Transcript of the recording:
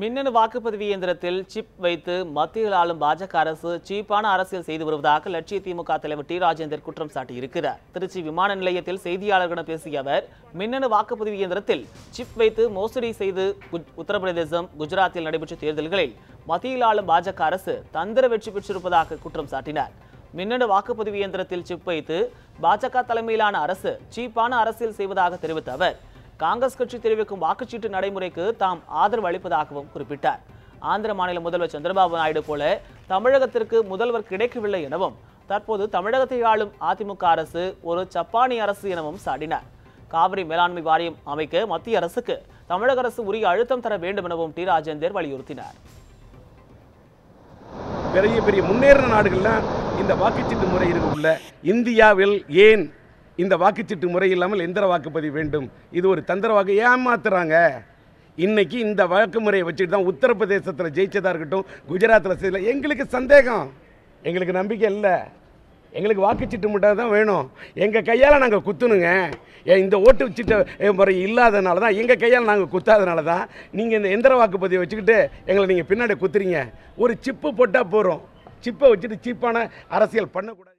மின்னணு வாக்குப்பதிவு இயந்திரத்தில் சிப் வைத்து மத்தியில் ஆளும் பாஜக அரசு சீப்பான அரசியல் செய்து வருவதாக லட்சிய திமுக தலைவர் டி ராஜேந்தர் குற்றம் சாட்டியிருக்கிறார். திருச்சி விமான நிலையத்தில் செய்தியாளர்களிடம் பேசிய அவர் மின்னணு வாக்குப்பதிவு இயந்திரத்தில் சிப் வைத்து மோசடி செய்து குஜ்- உத்தரப்பிரதேசம் குஜராத்தில் நடைபெற்ற தேர்தல்களில் மத்தியில் ஆளும் பாஜக அரசு தந்திர வெற்றி பெற்றிருப்பதாக குற்றம் சாட்டினார். மின்னணு வாக்குப்பதிவு இயந்திரத்தில் சிப் வைத்து பாஜக தலைமையிலான அரசு சீப்பான அரசியல் செய்வதாக தெரிவித்த அவர் காங்கிரஸ் கட்சி தெரிவிக்கும் வாக்குச்சீட்டு நடைமுறைக்கு தாம் ஆதரவு அளிப்பதாகவும் குறிப்பிட்டார். ஆந்திர மாநில முதல்வர் சந்திரபாபு நாயுடு போல தமிழகத்திற்கு முதல்வர் கிடைக்கவில்லை எனவும் தற்போது தமிழகத்தை ஆளும் அதிமுக அரசு ஒரு ஜப்பானி அரசு எனவும் சாடினார். காவிரி மேலாண்மை வாரியம் அமைக்க மத்திய அரசுக்கு தமிழக அரசு உரிய அழுத்தம் தர வேண்டும் எனவும் டி. ராஜேந்தர் வலியுறுத்தினார். பெரிய பெரிய முன்னேறின நாடுகள்ல இந்த வாக்குச்சீட்டு முறை இருக்குள்ள இந்தியாவில் ஏன் இந்த வாக்குச்சீட்டு முறை இல்லாமல் எந்திர வாக்குப்பதிவு வேண்டும். இது ஒரு தந்திர வாக்கு ஏமாத்துறாங்க. இன்னைக்கு இந்த வழக்கு முறையை வச்சுட்டு தான் உத்தரப்பிரதேசத்தில் ஜெயிச்சதாக இருக்கட்டும் குஜராத்தில் செய்யல. எங்களுக்கு சந்தேகம். எங்களுக்கு நம்பிக்கை இல்லை. எங்களுக்கு வாக்குச்சீட்டு மட்டும் தான் வேணும். எங்கள் கையால் நாங்கள் குத்தணுங்க. ஏன் இந்த ஓட்டு சீட்டு முறை இல்லாதனால தான் எங்கள் கையால் நாங்கள் குத்தாதனால தான் நீங்கள் இந்த எந்திர வாக்குப்பதிவை வச்சுக்கிட்டு எங்களை நீங்கள் பின்னாடி குத்துறீங்க. ஒரு சிப்பு போட்டால் போகிறோம் சிப்பை வச்சுட்டு சீப்பான அரசியல் பண்ணக்கூடாது.